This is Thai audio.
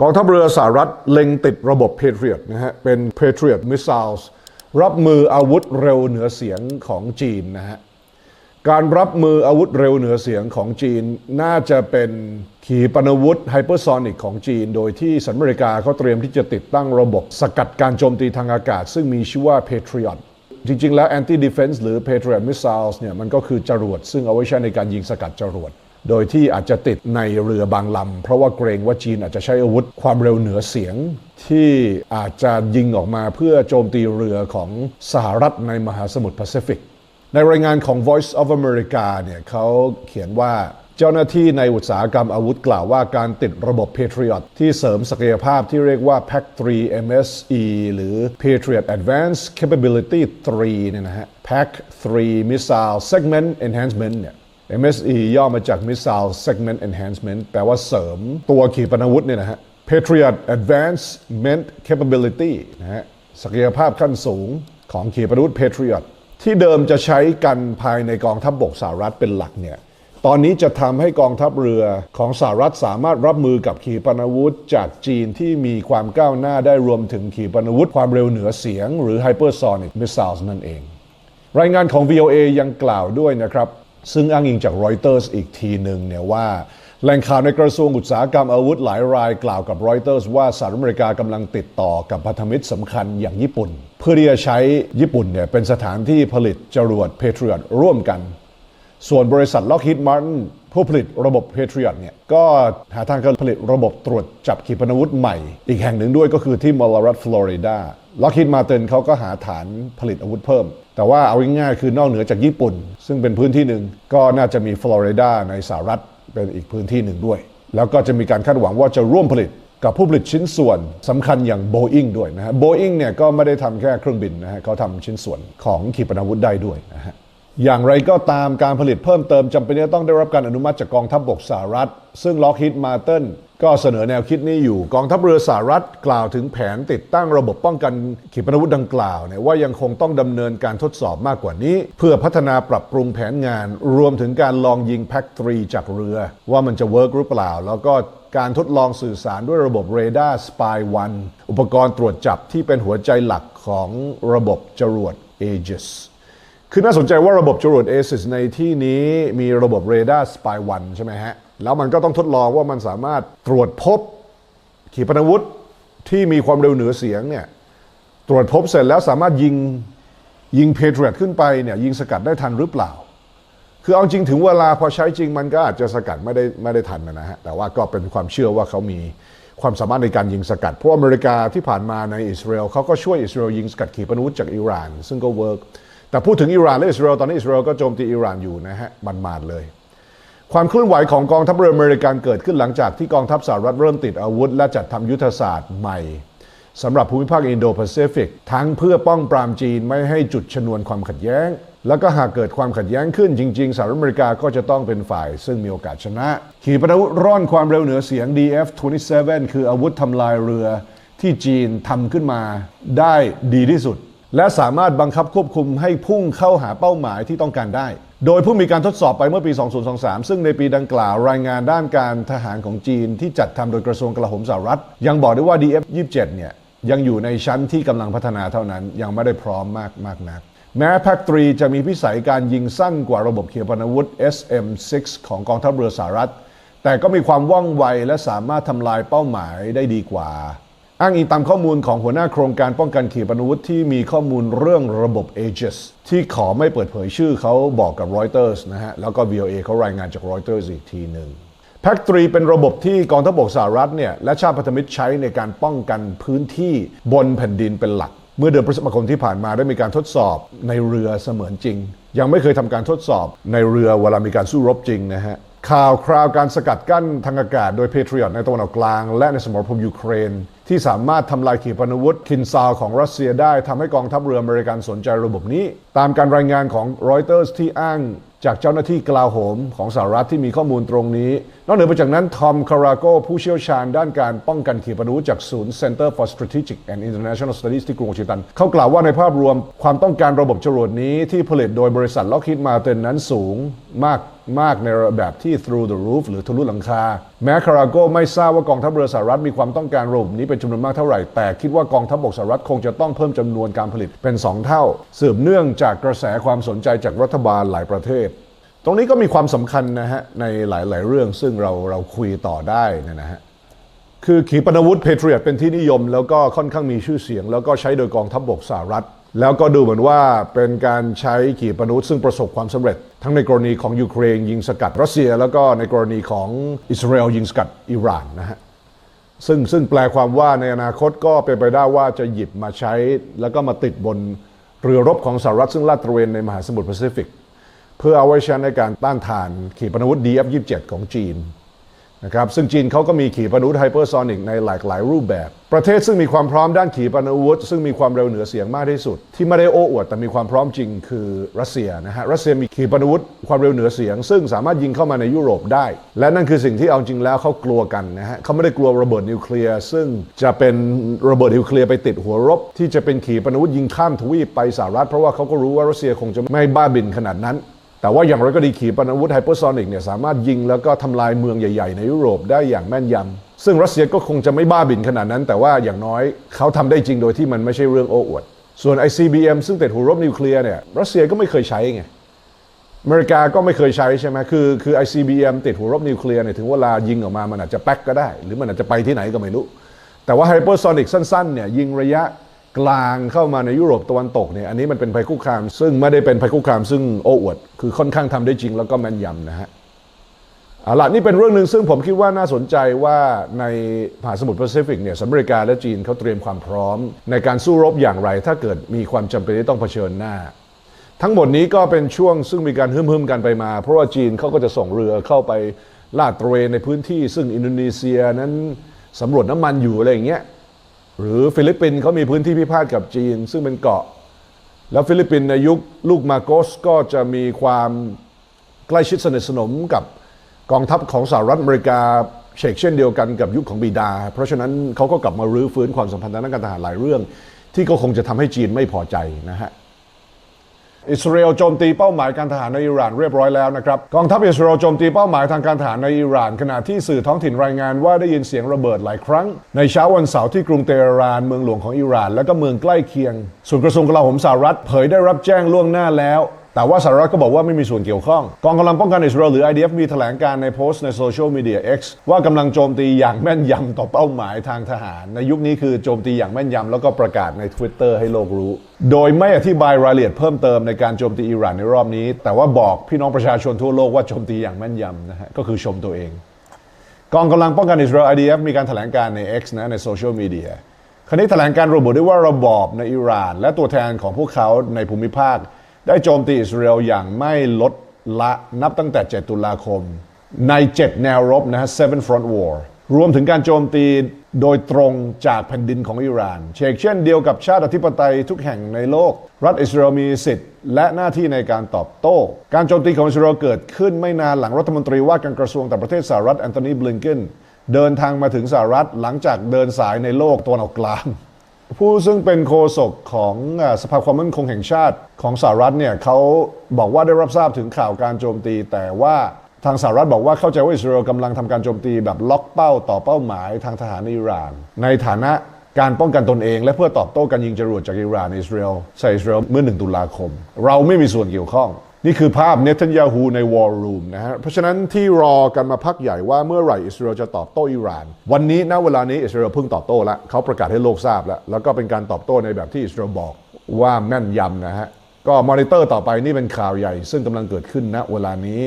กองทัพเรือสหรัฐเล็งติดระบบ Patriot นะฮะ เป็น Patriot Missiles รับมืออาวุธเร็วเหนือเสียงของจีนนะฮะ การรับมืออาวุธเร็วเหนือเสียงของจีนน่าจะเป็นขีปนาวุธไฮเปอร์โซนิกของจีน โดยที่สหรัฐอเมริกาเขาเตรียมที่จะติดตั้งระบบสกัดการโจมตีทางอากาศ ซึ่งมีชื่อว่า Patriot จริง ๆ แล้ว Anti Defense หรือ Patriot Missiles เนี่ยมันก็คือจรวด ซึ่งเอาไว้ใช้ในการยิงสกัดจรวด โดยที่อาจจะติดในเรือบางลำ เพราะว่าเกรงว่าจีนอาจจะใช้อาวุธความเร็วเหนือเสียง ที่อาจจะยิงออกมาเพื่อโจมตีเรือของสหรัฐในมหาสมุทรแปซิฟิก ในรายงานของ Voice of America เนี่ยเขาเขียนว่าเจ้าหน้าที่ในอุตสาหกรรมอาวุธกล่าวว่าการติดระบบ Patriot ที่เสริมศักยภาพที่เรียกว่า PAC 3 MSE หรือ Patriot Advanced Capability 3เนี่ยนะฮะ PAC 3 Missile Segment Enhancement เนี่ย MSE ย่อมาจาก Missile Segment Enhancement แปลว่าเสริมตัวขีปนาวุธเนี่ยนะฮะ Patriot Advancement Capability นะฮะศักยภาพขั้นสูงของขีปนาวุธ Patriot ที่เดิมจะใช้กันภายในกองทัพบบกสหรัฐเป็นหลักเนี่ยตอนนี้จะทำให้กองทัพเรือของสหรัฐสามารถรับมือกับขีปนาวุธ จากจีนที่มีความก้าวหน้าได้รวมถึงขีปนาวุธ ความเร็วเหนือเสียง หรือ hypersonic missiles นั่นเอง รายงานของ VOA ยังกล่าวด้วยนะครับ ซึ่งอ้างอิงจากรอยเตอร์สอีกทีหนึ่งเนี่ยว่าแหล่งข่าวในกระทรวงอุตสาหกรรมอาวุธหลายรายกล่าวกับรอยเตอร์สว่าสหรัฐอเมริกากำลังติดต่อกับพันธมิตรสำคัญอย่างญี่ปุ่น เพื่อที่จะใช้ญี่ปุ่นเนี่ยเป็นสถานที่ผลิตจรวด Patriot ร่วมกัน ส่วนบริษัท Lockheed Martin ผู้ผลิตระบบ Patriot เนี่ยก็หาทางการผลิตระบบตรวจจับขีปนาวุธใหม่ อีกแห่งหนึ่งด้วยก็คือที่มอลรัฐฟลอริดา Lockheed Martin เขาก็หาฐานผลิตอาวุธเพิ่ม แต่ว่าเอาง่ายๆคือนอกเหนือจากญี่ปุ่น ซึ่งเป็นพื้นที่หนึ่งก็น่าจะมีฟลอริดาในสหรัฐเป็นอีกพื้นที่หนึ่งด้วย แล้วก็จะมีการคาดหวังว่าจะร่วมผลิตกับผู้ผลิตชิ้นส่วนสำคัญอย่าง Boeing ด้วยนะฮะ Boeing เนี่ยก็ไม่ได้ทำแค่เครื่องบินนะฮะเขาทำชิ้นส่วนของขีปนาวุธได้ด้วยนะฮะ อย่างไรก็ตามการผลิตเพิ่มเติมจำเป็นจะต้องได้รับการอนุมัติจากกองทัพบบกสหรัฐ ซึ่ง Lockheed Martin ก็เสนอแนวคิดนี้อยู่ กองทัพเรือสหรัฐกล่าวถึงแผนติดตั้งระบบป้องกันขีปนาวุธดังกล่าวเนี่ยว่ายังคงต้องดำเนินการทดสอบมากกว่านี้ เพื่อพัฒนาปรับปรุงแผนงาน รวมถึงการลองยิงแพ็ก3จากเรือ ว่ามันจะเวิร์กหรือเปล่า แล้วก็การทดลองสื่อสารด้วยระบบเรดาร์ Spy 1อุปกรณ์ตรวจจับที่เป็นหัวใจหลักของระบบจรวด Aegis คือน่าสนใจว่าระบบจรวด ASIS ในที่นี้มีระบบเรดาร์ Spy 1ใช่ไหมฮะ แล้วมันก็ต้องทดลองว่ามันสามารถตรวจพบขีปนาวุธที่มีความเร็วเหนือเสียงเนี่ยตรวจพบเสร็จแล้วสามารถยิงยิงเพเทรตขึ้นไปเนี่ยยิงสกัดได้ทันหรือเปล่า คือเอาจริงถึงเวลาพอใช้จริงมันก็อาจจะสกัดไม่ได้ไม่ได้ทันนะฮะ แต่ว่าก็เป็นความเชื่อว่าเขามีความสามารถในการยิงสกัด เพราะอเมริกาที่ผ่านมาในอิสราเอลเขาก็ช่วยอิสราเอลยิงสกัดขีปนาวุธจากอิหร่าน ซึ่งก็เวิร์ก แต่พูดถึงอิหร่านและอิสราเอลตอนนี้อิสราเอลก็โจมตีอิหร่านอยู่นะฮะมันมาดเลย ความเคลื่อนไหวของกองทัพเรืออเมริกันเกิดขึ้นหลังจากที่กองทัพสหรัฐเริ่มติดอาวุธ และจัดทำยุทธศาสตร์ใหม่สำหรับภูมิภาคอินโดแปซิฟิกทั้งเพื่อป้องปรามจีนไม่ให้จุดชนวนความขัดแย้ง แล้วก็หากเกิดความขัดแย้งขึ้นจริง ๆสหรัฐอเมริกาก็จะต้องเป็นฝ่าย ซึ่งมีโอกาสชนะ ขีปนาวุธร่อนความเร็วเหนือเสียง DF-27 คืออาวุธทำลายเรือที่จีนทำขึ้นมาได้ดีที่สุด และสามารถบังคับควบคุมให้พุ่งเข้าหาเป้าหมายที่ต้องการได้ โดยเพิ่งมีการทดสอบไปเมื่อปี 2023 ซึ่งในปีดังกล่าวรายงานด้านการทหารของจีนที่จัดทำโดยกระทรวงกลาโหมสหรัฐ ยังบอกได้ว่า DF-27 เนี่ยยังอยู่ในชั้นที่กำลังพัฒนาเท่านั้น ยังไม่ได้พร้อมมากมากนัก แม้แพ็ก3จะมีพิสัยการยิงสั้นกว่าระบบเขีปนาวุธ SM-6 ของกองทัพเรือสหรัฐ แต่ก็มีความว่องไวและสามารถทำลายเป้าหมายได้ดีกว่า อ้างอิงตามข้อมูลของหัวหน้าโครงการป้องกันขีปนาวุธที่มีข้อมูลเรื่องระบบ Aegis ที่ขอไม่เปิดเผยชื่อเขาบอกกับ Reuters นะฮะ แล้วก็ VOA เขารายงานจาก Reuters อีกทีหนึ่งแพ็ก3เป็นระบบที่กองทัพบกสหรัฐเนี่ยและชาติพันธมิตรใช้ในการป้องกันพื้นที่บนแผ่นดินเป็นหลัก เมื่อเดือนพฤษภาคมที่ผ่านมาได้มีการทดสอบในเรือเสมือนจริง ยังไม่เคยทำการทดสอบในเรือเวลามีการสู้รบจริงนะฮะ ข่าวคราวการสกัดกั้นทางอากาศโดยเพเทรียตในตะวันออกกลาง และในสมรภูมิยูเครน ที่สามารถทำลายขีปนาวุธคินซาวของรัสเซียได้ทำให้กองทัพเรืออเมริกันสนใจระบบนี้ ตามการรายงานของรอยเตอร์สที่อ้างจากเจ้าหน้าที่กลาโหมของสหรัฐที่มีข้อมูลตรงนี้ นอกเหนือไปจากนั้น ทอมคาราโกผู้เชี่ยวชาญด้านการป้องกันขีปนาวุธจากศูนย์ Center for Strategic and International Studies ที่กรุงวอชิงตัน เขากล่าวว่าในภาพรวมความต้องการระบบจรวดนี้ที่ผลิตโดยบริษัท Lockheed Martin นั้นสูงมาก มากในระแบบที่ through the roof หรือทะลุหลังคา แม้คาราโกไม่ทราบว่ากองทัพเรือสหรัฐมีความต้องการระบบนี้เป็นจำนวนมากเท่าไหร่ แต่คิดว่ากองทัพบกสหรัฐคงจะต้องเพิ่มจำนวนการผลิตเป็น 2 เท่า สืบเนื่องจากกระแสความสนใจจากรัฐบาลหลายประเทศ ตรงนี้ก็มีความสำคัญนะฮะในหลาย ๆ เรื่องซึ่งเราเราคุยต่อได้นะฮะคือขีปนาวุธเพเทรียตเป็นที่นิยม แล้วก็ค่อนข้างมีชื่อเสียง แล้วก็ใช้โดยกองทัพบบกสหรัฐ แล้วก็ดูเหมือนว่าเป็นการใช้ขีปนาวุธซึ่งประสบความสำเร็จ ทั้งในกรณีของยูเครนยิงสกัดรัสเซีย แล้วก็ในกรณีของอิสราเอลยิงสกัดอิหร่านนะฮะซึ่งซึ่งแปลความว่าในอนาคตก็เป็นไปได้ว่าจะหยิบมาใช้ แล้วก็มาติดบนเรือรบของสหรัฐซึ่งลาดตระเวนในมหาสมุทรแปซิฟิก เพื่อเอาไว้ใช้ในการต้านทานขีปนาวุธ DF-27 ของจีน นะครับซึ่งจีนเขาก็มีขีปนาวุธไฮเปอร์ซอนิกในหลากหลายรูปแบบ ประเทศซึ่งมีความพร้อมด้านขีปนาวุธ ซึ่งมีความเร็วเหนือเสียงมากที่สุด ที่ไม่ได้โอ้อวดแต่มีความพร้อมจริงคือรัสเซียนะฮะรัสเซียมีขีปนาวุธความเร็วเหนือเสียง ซึ่งสามารถยิงเข้ามาในยุโรปได้ และนั่นคือสิ่งที่เอาจริงแล้วเขากลัวกันนะฮะเขาไม่ได้กลัวระเบิดนิวเคลียร์ซึ่งจะเป็นระเบิดนิวเคลียร์ไปติดหัวรบ ที่จะเป็นขีปนาวุธยิงข้ามทวีปไปสหรัฐเพราะว่าเขาก็รู้ว่ารัสเซียคงจะไม่บ้าบินขนาดนั้น แต่ว่าอย่างไรก็ดีขีปนาวุธไฮเปอร์โซนิกเนี่ยสามารถยิงแล้วก็ทำลายเมืองใหญ่ ๆ ในยุโรปได้อย่างแม่นยำซึ่งรัสเซียก็คงจะไม่บ้าบินขนาดนั้น แต่ว่าอย่างน้อยเขาทำได้จริงโดยที่มันไม่ใช่เรื่องโอ้อวด ส่วน ICBM ซึ่งติดหัวรบนิวเคลียร์เนี่ยรัสเซียก็ไม่เคยใช้ไงอเมริกาก็ไม่เคยใช้ใช่ไหมคือคือ ICBM ติดหัวรบนิวเคลียร์เนี่ยถึงเวลายิงออกมามันอาจจะแป๊กก็ได้ หรือมันอาจจะไปที่ไหนก็ไม่รู้ แต่ว่าไฮเปอร์โซนิกสั้นๆเนี่ยยิงระยะ กลางเข้ามาในยุโรปตะวันตกเนี่ยอันนี้มันเป็นภัยคุกคาม ซึ่งไม่ได้เป็นภัยคุกคาม ซึ่งโอ้อวด คือค่อนข้างทำได้จริงแล้วก็แม่นยำนะฮะเอาล่ะนี่เป็นเรื่องหนึ่งซึ่งผมคิดว่าน่าสนใจว่าในมหาสมุทรแปซิฟิกเนี่ยสหรัฐอเมริกาและจีนเขาเตรียมความพร้อม ในการสู้รบอย่างไร ถ้าเกิดมีความจำเป็นที่ต้องเผชิญหน้า ทั้งหมดนี้ก็เป็นช่วงซึ่งมีการฮึ่มๆกันไปมา เพราะว่าจีนเขาก็จะส่งเรือเข้าไปลาดตระเวนในพื้นที่ ซึ่งอินโดนีเซียนั้นสำรวจน้ำมันอยู่อะไรอย่างเงี้ย หรือฟิลิปปินส์เขามีพื้นที่พิพาทกับจีน ซึ่งเป็นเกาะ แล้วฟิลิปปินส์ในยุคลูกมาโกสก็จะมีความใกล้ชิดสนิทสนมกับกองทัพของสหรัฐอเมริกาเชกเช่นเดียวกันกับยุคของบีดา เพราะฉะนั้นเขาก็กลับมารื้อฟื้นความสัมพันธ์ทางการทหารหลายเรื่อง ที่ก็คงจะทำให้จีนไม่พอใจนะฮะ อิสราเอลโจมตีเป้าหมายการทหารในอิหร่านเรียบร้อยแล้วนะครับกองทัพอิสราเอลโจมตีเป้าหมายทางการทหารในอิหร่าน ขณะที่สื่อท้องถิ่นรายงานว่าได้ยินเสียงระเบิดหลายครั้ง ในเช้าวันเสาร์ที่กรุงเตหะรานเมืองหลวงของอิหร่าน และก็เมืองใกล้เคียงส่วนกระทรวงกลาโหมสหรัฐเผยได้รับแจ้งล่วงหน้าแล้ว แต่ว่าสหรัฐก็บอกว่าไม่มีส่วนเกี่ยวข้อง กองกำลังป้องกันอิสราเอลหรือ IDF มีแถลงการในโพสต์ในโซเชียลมีเดีย X ว่ากำลังโจมตีอย่างแม่นยำต่อเป้าหมายทางทหาร ในยุคนี้คือโจมตีอย่างแม่นยำแล้วก็ประกาศใน Twitter ให้โลกรู้ โดยไม่อธิบายรายละเอียดเพิ่มเติมในการโจมตีอิหร่านในรอบนี้ แต่ว่าบอกพี่น้องประชาชนทั่วโลกว่าโจมตีอย่างแม่นยำนะฮะก็คือชมตัวเอง กองกำลังป้องกันอิสราเอล IDF มีการแถลงการใน X นะในโซเชียลมีเดียคราวนี้แถลงการระบุได้ว่าระบอบในอิหร่าน และตัวแทนของพวกเขาในภูมิภาค ได้โจมตีอิสราเอลอย่างไม่ลดละนับตั้งแต่ 7 ตุลาคม ใน 7 แนวรบนะฮะ Seven Front War รวมถึงการโจมตีโดยตรงจากแผ่นดินของอิหร่าน เชกเช่นเดียวกับชาติอธิปไตยทุกแห่งในโลก รัฐอิสราเอลมีสิทธิ์และหน้าที่ในการตอบโต้ การโจมตีของอิสราเอลเกิดขึ้นไม่นานหลังรัฐมนตรีว่าการกระทรวงต่างประเทศสหรัฐแอนโทนีบลิงเกนเดินทางมาถึงสหรัฐหลังจากเดินสายในโลกตะวันออกกลาง ผู้ซึ่งเป็นโฆษกของสภาความมั่นคงแห่งชาติของสหรัฐเนี่ยเขาบอกว่าได้รับทราบถึงข่าวการโจมตี แต่ว่าทางสหรัฐบอกว่าเข้าใจว่าอิสราเอลกำลังทำการโจมตีแบบล็อกเป้าต่อเป้าหมายทางทหารอิหร่าน ในฐานะการป้องกันตนเอง และเพื่อตอบโต้การยิงจรวดจากอิหร่านในอิสราเอลใส่อิสราเอลเมื่อ 1 ตุลาคม เราไม่มีส่วนเกี่ยวข้อง นี่คือภาพเนทันยาฮูในวอลรูมนะฮะ เพราะฉะนั้นที่รอกันมาพักใหญ่ว่าเมื่อไหร่อิสราเอลจะตอบโต้อิหร่าน วันนี้ณเวลานี้อิสราเอลเพิ่งตอบโต้ละเขาประกาศให้โลกทราบแล้ว แล้วก็เป็นการตอบโต้ในแบบที่อิสราเอลบอกว่าแม่นยำนะฮะ ก็มอนิเตอร์ต่อไปนี่เป็นข่าวใหญ่ ซึ่งกำลังเกิดขึ้นณเวลานี้